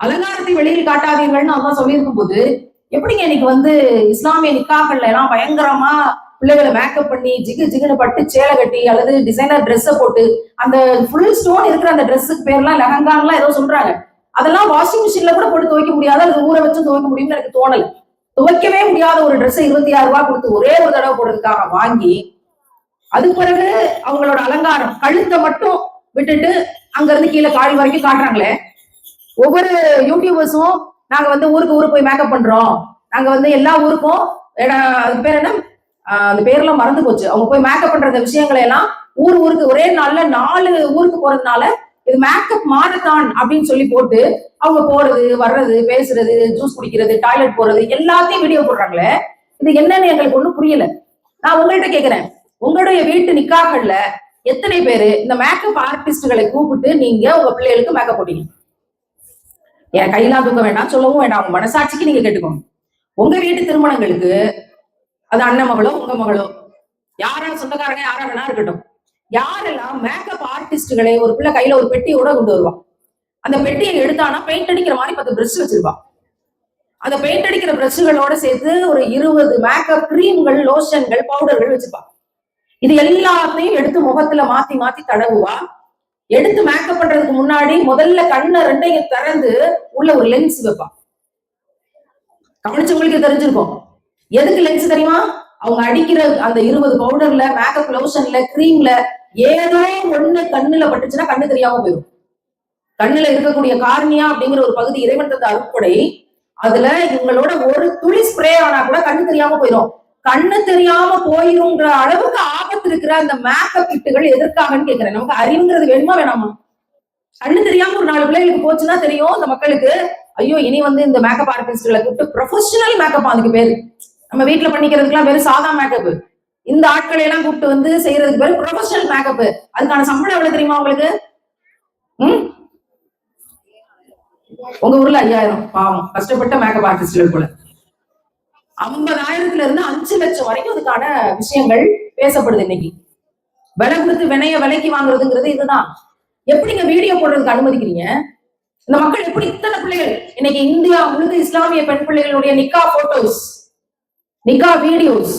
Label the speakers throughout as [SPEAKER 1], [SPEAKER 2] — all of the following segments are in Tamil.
[SPEAKER 1] அலங்காரத்தை வெளியில் காட்டாதீர்கள்னு அதான் சொல்லியிருக்கும் போது எப்படிங்க இன்னைக்கு வந்து இஸ்லாமிய நிக்காக்கள்ல எல்லாம் பயங்கரமா பிள்ளைகளை மேக்கப் பண்ணி ஜிகு ஜிகுன்னு பட்டு சேலை கட்டி அல்லது டிசைனர் ட்ரெஸ்ஸை போட்டு அந்த ஃபுல் ஸ்டோன் இருக்கிற அந்த ட்ரெஸ்ஸுக்கு பேர்லாம் லெஹங்கான்லாம் ஏதோ சொல்றாங்க. அதெல்லாம் வாஷிங் மிஷின்ல கூட போட்டு துவைக்க முடியாது அல்லது ஊற வச்சு துவைக்க முடியும்னு எனக்கு தோணல. துவைக்கவே முடியாத ஒரு Dress இருபத்தி ஆறு ரூபாய் கொடுத்து ஒரே ஒரு தடவை போடுறதுக்காக வாங்கி அது பிறகு அவங்களோட அலங்காரம் கழுத்தை மட்டும் விட்டுட்டு அங்க இருந்து கீழே காடி வரைக்கும் காட்டுறாங்களே ஒவ்வொரு யூடியூபர்ஸும் நாங்க வந்து ஊருக்கு ஊருக்கு போய் மேக்கப் பண்றோம். நாங்க வந்து எல்லா ஊருக்கும் அது பேர் என்ன? அந்த பேர்லாம் மறந்து போச்சு. அவங்க போய் மேக்கப் பண்ற அந்த விஷயங்களை எல்லாம் ஊர் ஊருக்கு ஒரே நாள்ல நாலு ஊருக்கு போறதுனால இது மேக்கப் மாரத்தான் அப்படின்னு சொல்லி போட்டு அவங்க போறது வர்றது பேசுறது ஜூஸ் குடிக்கிறது டாய்லெட் போறது எல்லாத்தையும் வீடியோ போடுறாங்களே. இது என்னன்னு எங்களுக்கு ஒண்ணும் புரியல. நான் உங்கள்கிட்ட கேக்குறேன். உங்களுடைய வீட்டு நிக்காக்கள்ல எத்தனை பேரு இந்த மேக்கப் ஆர்டிஸ்டுகளை கூப்பிட்டு நீங்க உங்க பிள்ளைகளுக்கு மேக்கப் போட்டீங்க என் கையெல்லாம் தூக்க வேண்டாம் சொல்லவும் வேண்டாம். உங்க மனசாட்சிக்கு நீங்க கேட்டுக்கோங்க. உங்க வீட்டு திருமணங்களுக்கு அது அண்ணன் மகளோ உங்க மகளோ யாரா சொந்தக்காரங்க யாரா வேணா இருக்கட்டும். யாரெல்லாம் மேக்கப் ஆர்டிஸ்டுகளை ஒரு பிள்ளை கையில ஒரு பெட்டியோட கொண்டு வருவான் அந்த பெட்டியை எடுத்தானா பெயிண்ட் அடிக்கிற மாதிரி பத்து பிரஷ் வச்சிருப்பான் அந்த பெயிண்ட் அடிக்கிற பிரஷ்களோட சேர்த்து ஒரு இருபது மேக்கப் கிரீம்கள் லோஷன்கள் பவுடர்கள் வச்சிருப்பான் இது எல்லாத்தையும் எடுத்து முகத்துல மாத்தி மாத்தி தடவுவா. எடுத்து மேக்கப் பண்றதுக்கு முன்னாடி முதல்ல கண்ணை ரெண்டையும் திறந்து உள்ள ஒரு லென்ஸ் வைப்பான். கவனிச்சவங்களுக்கு தெரிஞ்சிருக்கும். எதுக்கு லென்ஸ் தெரியுமா? அவங்க அடிக்கிற அந்த இருபது பவுடர்ல மேக்கப் லோஷன்ல கிரீம்ல ஏதோ ஒண்ணு கண்ணுல பட்டுச்சுன்னா கண்ணு தெரியாம போயிடும். கண்ணுல இருக்கக்கூடிய கார்னியா அப்படிங்கிற ஒரு பகுதி இறைவன் தந்த அறுப்படை அதுல இவங்களோட ஒரு துளி ஸ்ப்ரே ஆனா கூட கண்ணு தெரியாம போயிடும். கண்ணு தெரியாம போயிருங்கிற அளவுக்கு ஆபத்து இருக்கிற அந்த மேக்கப் கிட்டுகள் எதற்காகன்னு கேக்குறேன். நமக்கு அறிவுங்கிறது வேணுமா வேணாமா? கண்ணு தெரியாம ஒரு நாலு பிள்ளைகளுக்கு போச்சுன்னா தெரியும் இந்த மக்களுக்கு. ஐயோ இனி வந்து இந்த மேக்கப் ஆர்டிஸ்ட்களை கூப்பிட்டு ப்ரொஃபஷனல் மேக்கப் அதுக்கு பேரு. நம்ம வீட்டுல பண்ணிக்கிறதுக்குலாம் பேரு சாதா மேக்கப் இந்த ஆட்களை எல்லாம் கூப்பிட்டு வந்து செய்யறதுக்கு பேரு ப்ரொஃபஷனல் மேக்கப் அதுக்கான சம்பளம் எவ்வளவு தெரியுமா உங்களுக்கு? உம் உங்க ஊர்ல ஐயாயிரம். பாவம். கஷ்டப்பட்ட மேக்கப் ஆர்டிஸ்ட்கள் போல. ஐம்பதாயிரத்துல இருந்து அஞ்சு லட்சம் வரைக்கும் அதுக்கான விஷயங்கள் பேசப்படுது இன்னைக்கு. விலை கொடுத்து வினைய விலைக்கு வாங்குறதுங்கிறது இதுதான். எப்படிங்க வீடியோ போடுறதுக்கு அனுமதிக்கிறீங்க? இந்த மக்கள் எப்படி இத்தனை பிள்ளைகள்? இன்னைக்கு இந்தியா முழுக்க இஸ்லாமிய பெண் பிள்ளைகளுடைய நிக்கா போட்டோஸ் நிக்கா வீடியோஸ்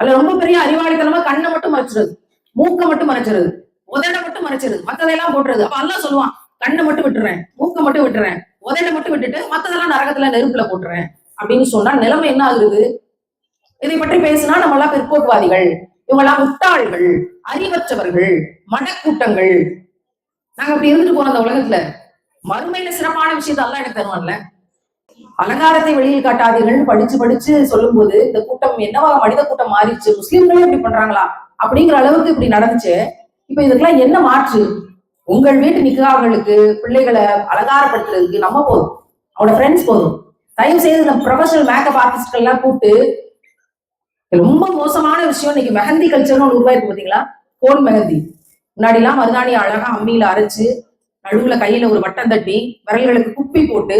[SPEAKER 1] அதுல ரொம்ப பெரிய அறிவாளித்தனமா கண்ணை மட்டும் மறைச்சிருது மூக்கை மட்டும் மறைச்சிருது உதட மட்டும் மறைச்சிருது மத்ததெல்லாம் போட்டுறது அப்ப எல்லாம் சொல்லுவான் கண்ணை மட்டும் விட்டுறேன் மூக்கை மட்டும் விட்டுறேன் உதட மட்டும் விட்டுட்டு மத்ததெல்லாம் நரகத்துல நெருப்புல போட்டுறேன். அப்படின்னு சொன்னா நிலைமை என்ன ஆகுது இதை பற்றி பேசினா நம்ம எல்லாம் பிற்போக்குவாதிகள். இவங்க எல்லாம் முட்டாள்கள் அறிவற்றவர்கள் மடக்கூட்டங்கள் நாங்க அப்படி இருந்துட்டு போறோம் அந்த உலகத்துல. மறுமையில சிறப்பான விஷயத்த எல்லாம் எனக்கு தருவான்ல. அலங்காரத்தை வெளியில் காட்டாதீர்கள்னு படிச்சு படிச்சு சொல்லும் போது இந்த கூட்டம் என்னவா மனித கூட்டம் மாறிடுச்சு? முஸ்லிம்களே இப்படி பண்றாங்களா? அப்படிங்கிற அளவுக்கு இப்படி நடந்துச்சு. இப்ப இதுக்கெல்லாம் என்ன மாற்று? உங்கள் வீட்டு நிக்காங்களுக்கு பிள்ளைகளை அலங்காரப்படுத்துறதுக்கு நம்ம போதும். அவனோட ஃப்ரெண்ட்ஸ் போதும். தயவு செய்து இந்த ப்ரொஃபஷனல் மேக்கப் ஆர்டிஸ்ட்கள் எல்லாம் கூப்பிட்டு ரொம்ப மோசமான விஷயம். இன்னைக்கு மெஹந்தி கல்ச்சர்னு ஒன்று உருவாயிருக்கு பார்த்தீங்களா கோன் மெஹந்தி. முன்னாடி எல்லாம் மருதாணி அழகா அம்மியில அரைச்சு நடுவுல கையில ஒரு வட்டம் தட்டி விரல்களுக்கு குப்பி போட்டு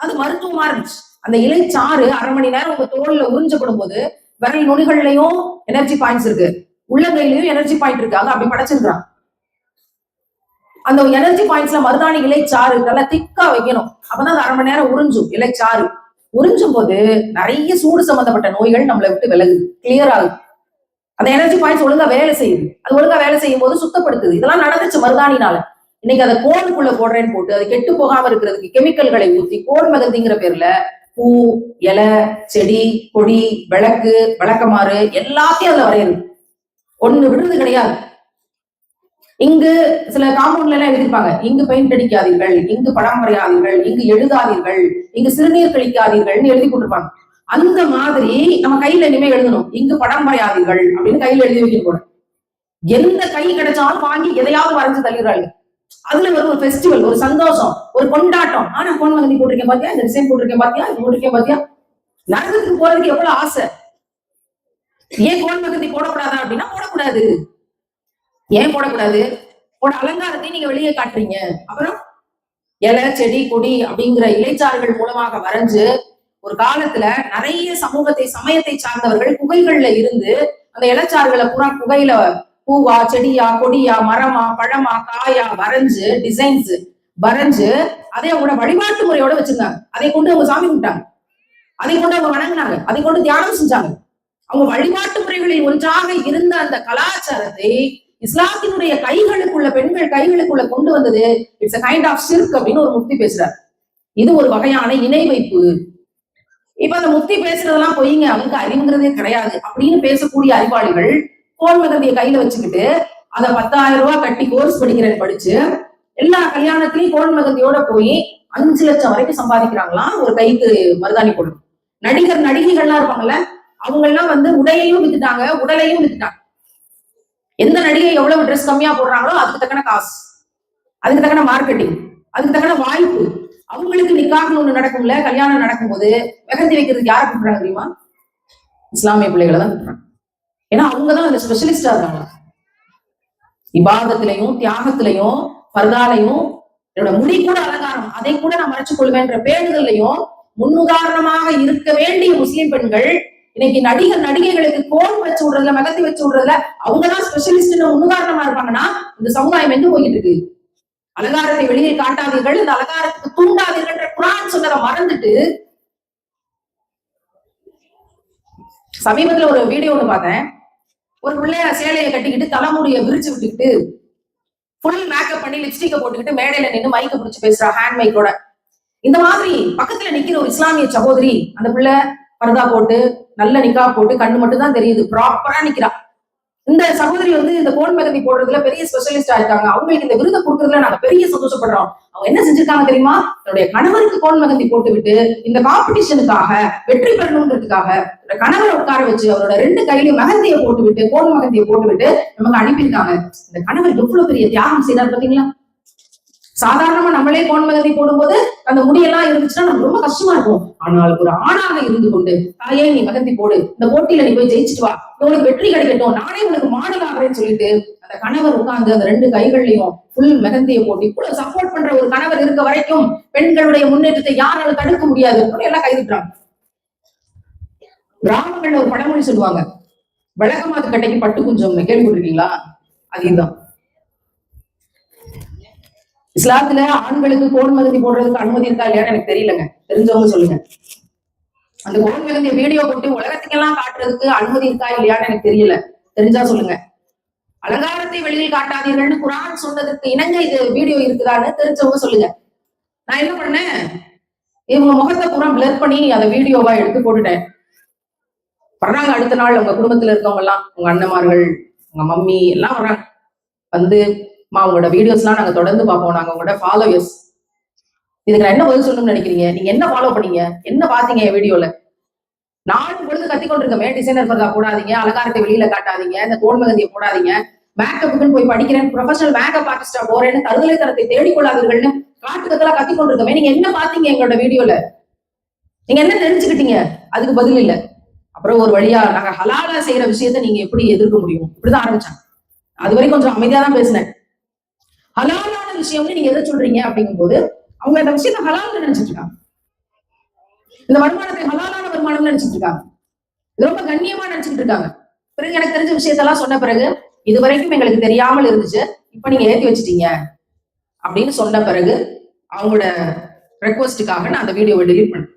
[SPEAKER 1] அது மருத்துவமா இருந்துச்சு. அந்த இலை சாறு அரை மணி நேரம் உங்க தோல்ல உறிஞ்சப்படும் போது விரல் நுனிகள்லயும் எனர்ஜி பாயிண்ட்ஸ் இருக்கு. உள்ளங்கையிலயும் எனர்ஜி பாயிண்ட் இருக்கு. அதை அப்படி படைச்சிருக்கான் அந்த எனர்ஜி பாயிண்ட்ஸ்ல மருதாணி இலைச்சாறு நல்லா திக்கா வைக்கணும். அப்பதான் அது அரை மணி நேரம் உறிஞ்சும் இலைச்சாறு உறிஞ்சும் போது நிறைய சூடு சம்பந்தப்பட்ட நோய்கள் நம்மளை விட்டு விலகுது கிளியர் ஆகுது. அந்த எனர்ஜி பாயிண்ட்ஸ் ஒழுங்கா வேலை செய்யுது. அது ஒழுங்கா வேலை செய்யும் போது சுத்தப்படுத்துது. இதெல்லாம் நடந்துச்சு மருதாணினால. இன்னைக்கு அதை கோனுக்குள்ள போடுறேன்னு போட்டு அது கெட்டு போகாம இருக்கிறதுக்கு கெமிக்கல்களை ஊத்தி கோன் மகந்திங்கிற பேர்ல பூ இலை செடி கொடி விளக்கு விளக்கமாறு எல்லாத்தையும் அதுல வரையுது ஒண்ணு விடுறது கிடையாது. இங்கு சில காம்பவுண்ட்ல எல்லாம் எழுதிருப்பாங்க இங்கு பெயிண்ட் அடிக்காதீர்கள் இங்கு படம் வரையாதீர்கள் இங்கு எழுதாதீர்கள் இங்கு சிறுநீர் கழிக்காதீர்கள்னு எழுதி போட்டிருப்பாங்க அந்த மாதிரி நம்ம கையில இனிமே எழுதணும். இங்கு படம் வரையாதீர்கள் அப்படின்னு கையில எழுதி வைக்கணும் போல. எந்த கை கிடைச்சாலும் வாங்கி எதையாவது வரைஞ்சு தள்ளிடுறாங்க. அதுல ஒரு ஒரு ஃபெஸ்டிவல் ஒரு சந்தோஷம் ஒரு கொண்டாட்டம். ஆனா பொன் வந்து போட்டிருக்கேன் பாத்தியா? இந்த டிசைன் போட்டிருக்கேன் பாத்தியா? இது போட்டிருக்கேன் பாத்தியா? நரகத்துக்கு போறதுக்கு எவ்வளவு ஆசை? ஏன் கோன் மகந்தி போடக்கூடாதா அப்படின்னா போடக்கூடாது. ஏன் போடக்கூடாது? உட அலங்காரத்தை நீங்க வெளியே காட்டுறீங்க. அப்புறம் இலை செடி கொடி அப்படிங்கிற இலைச்சாறுகள் மூலமாக வரைஞ்சு ஒரு காலத்துல நிறைய சமூகத்தை சமயத்தை சார்ந்தவர்கள் குகைகள்ல இருந்து அந்த இலைச்சாறுகளை பூரா குகையில பூவா செடியா கொடியா மரமா பழமா காயா வரைஞ்சு டிசைன்ஸ் வரைஞ்சு அதை அவங்களோட வழிபாட்டு முறையோட வச்சிருந்தாங்க. அதை கொண்டு அவங்க சாமி கும்பிட்டாங்க. அதை கொண்டு அவங்க வணங்குனாங்க. அதை கொண்டு தியானம் செஞ்சாங்க. அவங்க வழிபாட்டு முறைகளில் ஒன்றாக இருந்த அந்த கலாச்சாரத்தை இஸ்லாத்தினுடைய கைகளுக்குள்ள பெண்கள் கைகளுக்குள்ள கொண்டு வந்தது இட்ஸ் அ கைண்ட் ஆஃப் சிர்க் அப்படின்னு ஒரு முக்தி பேசுறார். இது ஒரு வகையான இணை வைப்பு. இப்ப அந்த முக்தி பேசுறதெல்லாம் பொய்ங்க அவங்களுக்கு அறிவுங்கிறதே கிடையாது அப்படின்னு பேசக்கூடிய அறிவாளிகள் போன் மகந்திய கையில வச்சுக்கிட்டு அதை பத்தாயிரம் ரூபாய் கட்டி கோர்ஸ் படிக்கிறேன் படிச்சு எல்லா கல்யாணத்திலயும் கோல் மகந்தியோட போய் அஞ்சு லட்சம் வரைக்கும் சம்பாதிக்கிறாங்களாம் ஒரு கைக்கு மருதாணி போடணும் நடிகர் நடிகைகள்லாம் இருப்பாங்கல்ல அவங்க எல்லாம் வந்து உடையையும் வித்துட்டாங்க உடலையும் வித்துட்டாங்க. எந்த நடிகை எவ்வளவு ட்ரெஸ் கம்மியா போடுறாங்களோ அதுக்கு தக்கன காசு. அதுக்கு தக்கன மார்க்கெட்டிங் அதுக்கு தக்கன வாய்ப்பு. அவங்களுக்கு நிக்காகணும் ஒண்ணு நடக்கும்ல கல்யாணம் நடக்கும்போது மெகந்தி வைக்கிறதுக்கு யாரை கூப்பிடுறாங்க தெரியுமா? இஸ்லாமிய பிள்ளைகளை தான் கூப்பிடுறாங்க. ஏன்னா அவங்க தான் அந்த ஸ்பெஷலிஸ்டா இருக்காங்க. இபாதத்திலையும் தியாகத்திலையும் பர்தாலையும் என்னோட முடி கூட அலங்காரம் அதை கூட நான் மறைச்சு கொள்வேன்ற பேணுதல்லையும் முன்னுதாரணமாக இருக்க வேண்டிய முஸ்லிம் பெண்கள் இன்னைக்கு நடிகர் நடிகைகளுக்கு கோல் வச்சு விடுறதுல மெகந்தி வச்சு விடுறதுல அவங்கதான் ஸ்பெஷலிஸ்ட்னு முன்னுதாரணமா இருப்பாங்கன்னா இந்த சமுதாயம் எங்க போயிட்டு இருக்கு அலங்காரத்தை வெளியில் காட்டாதீர்கள் இந்த அலங்காரத்துக்கு தூண்டாதீர்கள் குரான் சொன்னதை மறந்துட்டு சமீபத்துல ஒரு வீடியோ ஒண்ணு பார்த்தேன். ஒரு பிள்ளைய சேலையை கட்டிக்கிட்டு தலைமுடியை விரிச்சு விட்டுக்கிட்டு ஃபுல் மேக்கப் பண்ணி லிப்ஸ்டிக்கை போட்டுக்கிட்டு மேடையில நின்று மைக்க பிடிச்சி பேசுறா ஹேண்ட் மைக்கோட இந்த மாதிரி பக்கத்துல நிக்கிற ஒரு இஸ்லாமிய சகோதரி அந்த பிள்ளை பர்தா போட்டு நல்ல நிக்கா போட்டு கண்ணு மட்டும் தான் தெரியுது ப்ராப்பரா நிக்கிறா. இந்த சகோதரி வந்து இந்த கோன் மெகந்தி போடுறதுல பெரிய ஸ்பெஷலிஸ்டா இருக்காங்க. அவங்களுக்கு இந்த விருதை கொடுக்கறதுல நாங்க பெரிய சந்தோஷப்படுறோம். அவங்க என்ன செஞ்சிருக்காங்க தெரியுமா? தன்னுடைய கணவருக்கு கோன் மெகந்தி போட்டு விட்டு இந்த காம்படிஷனுக்காக வெற்றி பெறணுன்றதுக்காக தன்னோட கணவரை உட்கார வச்சு அவரோட ரெண்டு கையிலயும் மெகந்தியை போட்டு விட்டு கோன் மெகந்தியை போட்டு விட்டு நமக்கு அனுப்பியிருக்காங்க. இந்த கணவர் எவ்வளவு பெரிய தியாகம் செய்தார் பாத்தீங்களா? சாதாரணமா நம்மளே கோன் மெகந்தி போடும்போது அந்த முடியெல்லாம் இருந்துச்சுன்னா நமக்கு ரொம்ப கஷ்டமா இருக்கும் ஆனால் ஒரு ஆணாக இருந்து கொண்டு தாயே நீ மெகந்தி போடு. இந்த போட்டியில நீ போய் ஜெயிச்சுட்டு வா. உனக்கு வெற்றி கிடைக்கட்டும். நானே உனக்கு மாடல் ஆகிறேன்னு சொல்லிட்டு அந்த கணவர் உட்கார்ந்து அந்த ரெண்டு கைகள்லயும் ஃபுல் மெகந்தியை போட்டு இவ்வளவு சப்போர்ட் பண்ற ஒரு கணவர் இருக்க வரைக்கும் பெண்களுடைய முன்னேற்றத்தை யாராலும் தடுக்க முடியாது. எல்லாம் கைதுட்டுறாங்க. கிராமங்கள்ல ஒரு பழமொழி சொல்லுவாங்க விளக்கமாத்து கட்டைக்கு பட்டு குஞ்சம் கேள்விப்பட்டிருக்கீங்களா? அதுதான் இஸ்லாத்துல ஆண்களுக்கு கோன் மகந்தி போடுறதுக்கு அனுமதி இருக்கா இல்லையான்னு எனக்கு தெரியலங்க. தெரிஞ்சவங்க சொல்லுங்க. அந்த கோன் மகந்திய வீடியோ போட்டு உலகத்துக்கெல்லாம் காட்டுறதுக்கு அனுமதி இருக்கா இல்லையான்னு எனக்கு தெரியல. தெரிஞ்சா சொல்லுங்க. அலங்காரத்தை வெளியில் காட்டாதீர்கள்னு குரான் சொன்னதுக்கு இணங்க இது வீடியோ இருக்குதான்னு தெரிஞ்சவங்க சொல்லுங்க. நான் என்ன பண்ணேன்? இவங்க முகத்தை பூரா பிளர் பண்ணி அதை வீடியோவா எடுத்து போட்டுட்டேன். வர்றாங்க அடுத்த நாள் உங்க குடும்பத்துல இருக்கவங்க எல்லாம் உங்க அண்ணன்மார்கள் உங்க மம்மி எல்லாம் வர்றாங்க. வந்து மா உங்களோட வீடியோஸ்லாம் நாங்க தொடர்ந்து பார்ப்போம். நாங்க உங்களோட ஃபாலோவர்ஸ் இதுக்கு நான் என்ன பதில் சொல்லணும்னு நினைக்கிறீங்க? நீங்க என்ன ஃபாலோ பண்ணீங்க? என்ன பாத்தீங்க என் வீடியோல நானும் பொழுது கத்தி கொண்டிருக்கமே டிசைனர் ஃபர்தா போடாதீங்க. அலங்காரத்தை வெளியில காட்டாதீங்க. இந்த தோல் மகந்தியை போடாதீங்க. மேக்கப்புக்குன்னு போய் படிக்கிறேன். ப்ரொஃபஷனல் மேக்கப் ஆர்டிஸ்டா போறேன்னு தருதலை தரத்தை தேடிக்கொள்ளாதீர்கள்னு காட்டு கத்தலா கத்தி கொண்டிருக்கமே நீங்க என்ன பாத்தீங்க எங்களோட வீடியோல நீங்க என்ன தெரிஞ்சுக்கிட்டீங்க? அதுக்கு பதில் இல்ல. அப்புறம் ஒரு வழியா நாங்க ஹலாலா செய்யற விஷயத்த நீங்க எப்படி எதிர்க்க முடியும்? இப்படிதான் ஆரம்பிச்சாங்க அது வரைக்கும் கொஞ்சம் அமைதியா தான் பேசினேன். ஹலாலான விஷயம்னு நீங்க எதை சொல்றீங்க அப்படிங்கும்போது அவங்க அந்த விஷயத்த ஹலால் நினைச்சிட்டு இருக்காங்க. இந்த வருமானத்தை ஹலாலான வருமானம் நினைச்சிட்டு இருக்காங்க. இது ரொம்ப கண்ணியமா நினைச்சிட்டு இருக்காங்க. பிறகு எனக்கு தெரிஞ்ச விஷயத்தெல்லாம் சொன்ன பிறகு இது வரைக்கும் எங்களுக்கு தெரியாமல் இருந்துச்சு. இப்ப நீங்க ஏத்தி வச்சிட்டீங்க. அப்படின்னு சொன்ன பிறகு அவங்களோட ரெக்வஸ்டுக்காக நான் அந்த வீடியோவை டெலிட் பண்ணேன்.